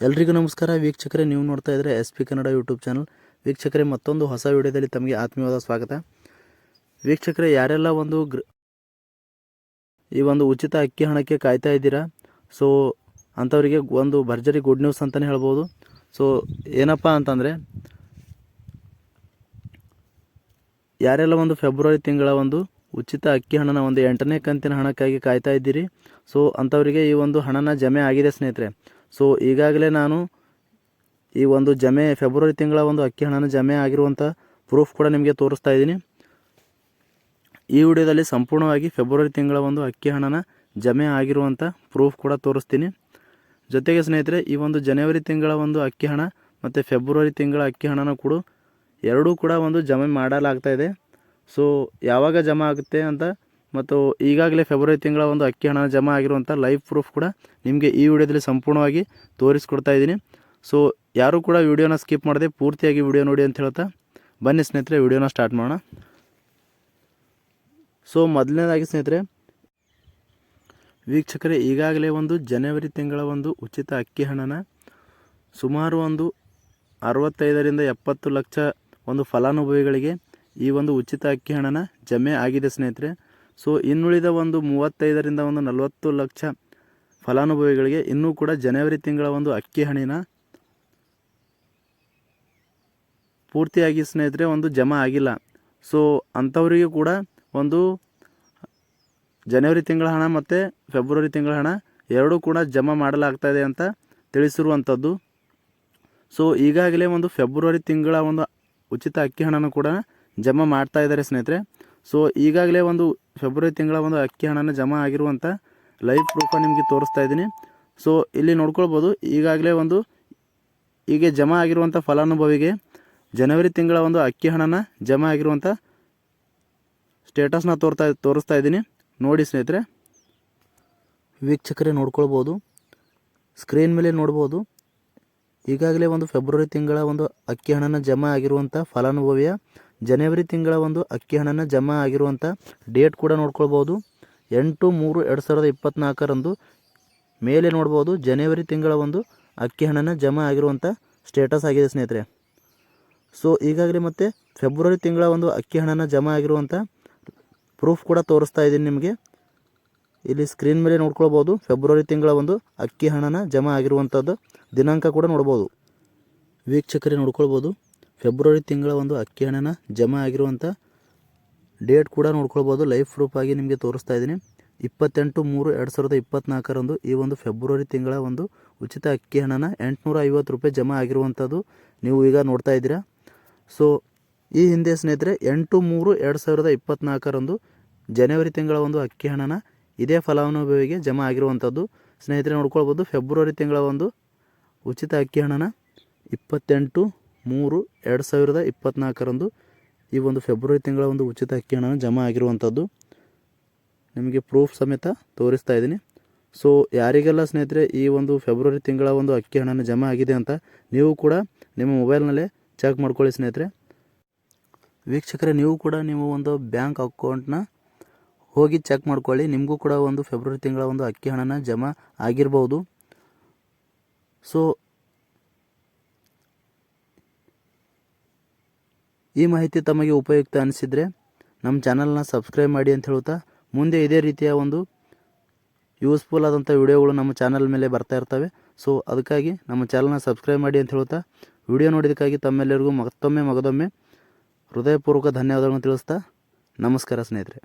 ಎಲ್ರಿಗೂ ನಮಸ್ಕಾರ. ವೀಕ್ಷಕರೇ, ನೀವು ನೋಡ್ತಾ ಇದ್ದರೆ S P Kannada YouTube channel. ವೀಕ್ಷಕರೇ, ಮತ್ತೊಂದು ಹೊಸ ವಿಡಿಯೋದಲ್ಲಿ ತಮಗೆ ಆತ್ಮೀಯವಾದ ಸ್ವಾಗತ. ವೀಕ್ಷಕರೇ, ಯಾರೆಲ್ಲ ಒಂದು ಗ್ರ, ಈ ಒಂದು ಉಚಿತ ಅಕ್ಕಿ ಹಣಕ್ಕೆ ಕಾಯ್ತಾ ಇದ್ದೀರಾ? ಸೊ, ಅಂಥವರಿಗೆ ಒಂದು ಭರ್ಜರಿ ಗುಡ್ ನ್ಯೂಸ್ ಅಂತಲೇ ಹೇಳ್ಬೋದು. ಸೊ, ಏನಪ್ಪ ಅಂತಂದರೆ, ಯಾರೆಲ್ಲ ಒಂದು ಫೆಬ್ರವರಿ ತಿಂಗಳ ಒಂದು ಉಚಿತ ಅಕ್ಕಿ ಹಣನ ಒಂದು ಎಂಟನೇ ಕಂತಿನ ಹಣಕ್ಕಾಗಿ ಕಾಯ್ತಾ ಇದ್ದೀರಿ, ಸೊ, ಅಂಥವರಿಗೆ ಈ ಒಂದು ಹಣನ ಜಮೆ ಆಗಿದೆ ಸ್ನೇಹಿತರೆ. ಸೊ ಈಗಾಗಲೇ ನಾನು ಈ ಒಂದು ಜಮೆ ಫೆಬ್ರವರಿ ತಿಂಗಳ ಒಂದು ಅಕ್ಕಿ ಹಣನ ಜಮೆ ಆಗಿರುವಂಥ ಪ್ರೂಫ್ ಕೂಡ ನಿಮಗೆ ತೋರಿಸ್ತಾ ಇದ್ದೀನಿ. ಈ ವಿಡಿಯೋದಲ್ಲಿ ಸಂಪೂರ್ಣವಾಗಿ ಫೆಬ್ರವರಿ ತಿಂಗಳ ಒಂದು ಅಕ್ಕಿ ಹಣನ ಜಮೆ ಆಗಿರುವಂಥ ಪ್ರೂಫ್ ಕೂಡ ತೋರಿಸ್ತೀನಿ. ಜೊತೆಗೆ ಸ್ನೇಹಿತರೆ, ಈ ಒಂದು ಜನವರಿ ತಿಂಗಳ ಒಂದು ಅಕ್ಕಿ ಹಣ ಮತ್ತು ಫೆಬ್ರವರಿ ತಿಂಗಳ ಅಕ್ಕಿ ಹಣನ ಕೂಡ ಎರಡೂ ಕೂಡ ಒಂದು ಜಮೆ ಮಾಡಲಾಗ್ತಾ ಇದೆ. ಸೊ ಯಾವಾಗ ಜಮಾ ಆಗುತ್ತೆ ಅಂತ ಮತ್ತು ಈಗಾಗಲೇ ಫೆಬ್ರವರಿ ತಿಂಗಳ ಒಂದು ಅಕ್ಕಿ ಹಣ ಜಮಾ ಆಗಿರುವಂಥ ಲೈವ್ ಪ್ರೂಫ್ ಕೂಡ ನಿಮಗೆ ಈ ವಿಡಿಯೋದಲ್ಲಿ ಸಂಪೂರ್ಣವಾಗಿ ತೋರಿಸ್ಕೊಡ್ತಾ ಇದ್ದೀನಿ. ಸೊ ಯಾರೂ ಕೂಡ ವಿಡಿಯೋನ ಸ್ಕಿಪ್ ಮಾಡದೆ ಪೂರ್ತಿಯಾಗಿ ವಿಡಿಯೋ ನೋಡಿ ಅಂತ ಹೇಳ್ತಾ ಬನ್ನಿ ಸ್ನೇಹಿತರೆ, ವಿಡಿಯೋನ ಸ್ಟಾರ್ಟ್ ಮಾಡೋಣ. ಸೊ ಮೊದಲನೇದಾಗಿ ಸ್ನೇಹಿತರೆ, ವೀಕ್ಷಕರೇ, ಈಗಾಗಲೇ ಒಂದು ಜನವರಿ ತಿಂಗಳ ಒಂದು ಉಚಿತ ಅಕ್ಕಿ ಹಣನ ಸುಮಾರು ಒಂದು ಅರವತ್ತೈದರಿಂದ ಎಪ್ಪತ್ತು ಲಕ್ಷ ಒಂದು ಫಲಾನುಭವಿಗಳಿಗೆ ಈ ಒಂದು ಉಚಿತ ಅಕ್ಕಿ ಹಣನ ಜಮೆ ಆಗಿದೆ ಸ್ನೇಹಿತರೆ. ಸೊ ಇನ್ನುಳಿದ ಒಂದು ಮೂವತ್ತೈದರಿಂದ ಒಂದು ನಲವತ್ತು ಲಕ್ಷ ಫಲಾನುಭವಿಗಳಿಗೆ ಇನ್ನೂ ಕೂಡ ಜನವರಿ ತಿಂಗಳ ಒಂದು ಅಕ್ಕಿ ಹಣಿನ ಪೂರ್ತಿಯಾಗಿ ಸ್ನೇಹಿತರೆ ಒಂದು ಜಮಾ ಆಗಿಲ್ಲ. ಸೊ ಅಂಥವರಿಗೂ ಕೂಡ ಒಂದು ಜನವರಿ ತಿಂಗಳ ಹಣ ಮತ್ತು ಫೆಬ್ರವರಿ ತಿಂಗಳ ಹಣ ಎರಡೂ ಕೂಡ ಜಮಾ ಮಾಡಲಾಗ್ತಾ ಇದೆ ಅಂತ ತಿಳಿಸಿರುವಂಥದ್ದು. ಸೊ ಈಗಾಗಲೇ ಒಂದು ಫೆಬ್ರವರಿ ತಿಂಗಳ ಒಂದು ಉಚಿತ ಅಕ್ಕಿ ಹಣನ ಕೂಡ ಜಮಾ ಮಾಡ್ತಾ ಇದ್ದಾರೆ ಸ್ನೇಹಿತರೆ. ಸೊ ಈಗಾಗಲೇ ಒಂದು ಫೆಬ್ರವರಿ ತಿಂಗಳ ಒಂದು ಅಕ್ಕಿ ಹಣನ ಜಮಾ ಆಗಿರುವಂಥ ಲೈವ್ ಪ್ರೂಫ ನಿಮಗೆ ತೋರಿಸ್ತಾ ಇದ್ದೀನಿ. ಸೊ ಇಲ್ಲಿ ನೋಡ್ಕೊಳ್ಬೋದು, ಈಗಾಗಲೇ ಒಂದು ಹೀಗೆ ಜಮಾ ಆಗಿರುವಂಥ ಫಲಾನುಭವಿಗೆ ಜನವರಿ ತಿಂಗಳ ಒಂದು ಅಕ್ಕಿ ಹಣನ ಜಮಾ ಆಗಿರುವಂಥ ಸ್ಟೇಟಸ್ನ ತೋರ್ತಾ, ತೋರಿಸ್ತಾ ಇದ್ದೀನಿ. ನೋಡಿ ಸ್ನೇಹಿತರೆ. ವೀಕ್ಷಕರೇ ನೋಡ್ಕೊಳ್ಬೋದು. ಸ್ಕ್ರೀನ್ ಮೇಲೆ ನೋಡ್ಬೋದು. ಈಗಾಗಲೇ ಒಂದು ಫೆಬ್ರವರಿ ತಿಂಗಳ ಒಂದು ಅಕ್ಕಿ ಹಣನ ಜಮಾ ಆಗಿರುವಂಥ ಫಲಾನುಭವಿಯ ಜನವರಿ ತಿಂಗಳ ಒಂದು ಅಕ್ಕಿ ಹಣನ ಜಮಾ ಆಗಿರುವಂಥ ಡೇಟ್ ಕೂಡ ನೋಡ್ಕೊಳ್ಬೋದು ಎಂಟು ಮೂರು ಎರಡು ಸಾವಿರದ ಇಪ್ಪತ್ತ್ನಾಲ್ಕರಂದು ಮೇಲೆ ನೋಡ್ಬೋದು ಜನವರಿ ತಿಂಗಳ ಒಂದು ಅಕ್ಕಿ ಹಣನ ಜಮಾ ಆಗಿರುವಂಥ ಸ್ಟೇಟಸ್ ಆಗಿದೆ ಸ್ನೇಹಿತರೆ. ಸೊ ಈಗಾಗಲೇ ಮತ್ತೆ ಫೆಬ್ರವರಿ ತಿಂಗಳ ಒಂದು ಅಕ್ಕಿ ಹಣನ ಜಮಾ ಆಗಿರುವಂಥ ಪ್ರೂಫ್ ಕೂಡ ತೋರಿಸ್ತಾ ಇದ್ದೀನಿ ನಿಮಗೆ. ಇಲ್ಲಿ ಸ್ಕ್ರೀನ್ ಮೇಲೆ ನೋಡ್ಕೊಳ್ಬೋದು ಫೆಬ್ರವರಿ ತಿಂಗಳ ಒಂದು ಅಕ್ಕಿ ಹಣನ ಜಮಾ ಆಗಿರುವಂಥದ್ದು ದಿನಾಂಕ ಕೂಡ ನೋಡ್ಬೋದು. ವೀಕ್ಷಕರೇ ನೋಡ್ಕೊಳ್ಬೋದು. ಫೆಬ್ರವರಿ ತಿಂಗಳ ಒಂದು ಅಕ್ಕಿ ಹಣನ ಜಮಾ ಆಗಿರುವಂಥ ಡೇಟ್ ಕೂಡ ನೋಡ್ಕೊಳ್ಬೋದು. ಲೈಫ್ ಪ್ರೂಫ್ ಆಗಿ ನಿಮಗೆ ತೋರಿಸ್ತಾ ಇದ್ದೀನಿ. ಇಪ್ಪತ್ತೆಂಟು ಮೂರು ಎರಡು ಸಾವಿರದ ಇಪ್ಪತ್ತ್ನಾಲ್ಕರಂದು ಈ ಒಂದು ಫೆಬ್ರವರಿ ತಿಂಗಳ ಒಂದು ಉಚಿತ ಅಕ್ಕಿ ಹಣನ ಎಂಟುನೂರ ಐವತ್ತು ರೂಪಾಯಿ ಜಮಾ ಆಗಿರುವಂಥದ್ದು ನೀವು ಈಗ ನೋಡ್ತಾ ಇದ್ದೀರಾ. ಸೊ ಈ ಹಿಂದೆ ಸ್ನೇಹಿತರೆ, ಎಂಟು ಮೂರು ಎರಡು ಸಾವಿರದ ಇಪ್ಪತ್ತ್ನಾಲ್ಕರಂದು ಜನವರಿ ತಿಂಗಳ ಒಂದು ಅಕ್ಕಿ ಹಣನ ಇದೇ ಫಲಾನುಭವಿಗೆ ಜಮಾ ಆಗಿರುವಂಥದ್ದು ಸ್ನೇಹಿತರೆ, ನೋಡ್ಕೊಳ್ಬೋದು. ಫೆಬ್ರವರಿ ತಿಂಗಳ ಒಂದು ಉಚಿತ ಅಕ್ಕಿ ಹಣನ ಇಪ್ಪತ್ತೆಂಟು ಮೂರು ಎರಡು ಸಾವಿರದ ಇಪ್ಪತ್ತ್ನಾಲ್ಕರಂದು ಈ ಒಂದು ಫೆಬ್ರವರಿ ತಿಂಗಳ ಒಂದು ಉಚಿತ ಅಕ್ಕಿ ಹಣನ ಜಮಾ ಆಗಿರುವಂಥದ್ದು. ನಿಮಗೆ ಪ್ರೂಫ್ ಸಮೇತ ತೋರಿಸ್ತಾ ಇದ್ದೀನಿ. ಸೊ ಯಾರಿಗೆಲ್ಲ ಸ್ನೇಹಿತರೆ, ಈ ಒಂದು ಫೆಬ್ರವರಿ ತಿಂಗಳ ಒಂದು ಅಕ್ಕಿ ಹಣನ ಜಮಾ ಆಗಿದೆ ಅಂತ ನೀವು ಕೂಡ ನಿಮ್ಮ ಮೊಬೈಲ್ನಲ್ಲೇ ಚೆಕ್ ಮಾಡ್ಕೊಳ್ಳಿ ಸ್ನೇಹಿತರೆ. ವೀಕ್ಷಕರೇ, ನೀವು ಕೂಡ ನೀವು ಒಂದು ಬ್ಯಾಂಕ್ ಅಕೌಂಟ್ನ ಹೋಗಿ ಚೆಕ್ ಮಾಡ್ಕೊಳ್ಳಿ. ನಿಮಗೂ ಕೂಡ ಒಂದು ಫೆಬ್ರವರಿ ತಿಂಗಳ ಒಂದು ಅಕ್ಕಿ ಹಣನ ಜಮಾ ಆಗಿರ್ಬೋದು. ಸೊ ಈ ಮಾಹಿತಿ ತಮಗೆ ಉಪಯುಕ್ತ ಅನಿಸಿದರೆ ನಮ್ಮ ಚಾನಲ್ನ ಸಬ್ಸ್ಕ್ರೈಬ್ ಮಾಡಿ ಅಂತ ಹೇಳ್ತಾ, ಮುಂದೆ ಇದೇ ರೀತಿಯ ಒಂದು ಯೂಸ್ಫುಲ್ ಆದಂಥ ವಿಡಿಯೋಗಳು ನಮ್ಮ ಚಾನಲ್ ಮೇಲೆ ಬರ್ತಾ ಇರ್ತವೆ. ಸೊ ಅದಕ್ಕಾಗಿ ನಮ್ಮ ಚಾನಲ್ನ ಸಬ್ಸ್ಕ್ರೈಬ್ ಮಾಡಿ ಅಂತ ಹೇಳ್ತಾ, ವಿಡಿಯೋ ನೋಡಿದ್ದಕ್ಕಾಗಿ ತಮ್ಮೆಲ್ಲರಿಗೂ ಮತ್ತೊಮ್ಮೆ ಮಗದೊಮ್ಮೆ ಹೃದಯಪೂರ್ವಕ ಧನ್ಯವಾದಗಳನ್ನು ತಿಳಿಸ್ತಾ, ನಮಸ್ಕಾರ ಸ್ನೇಹಿತರೆ.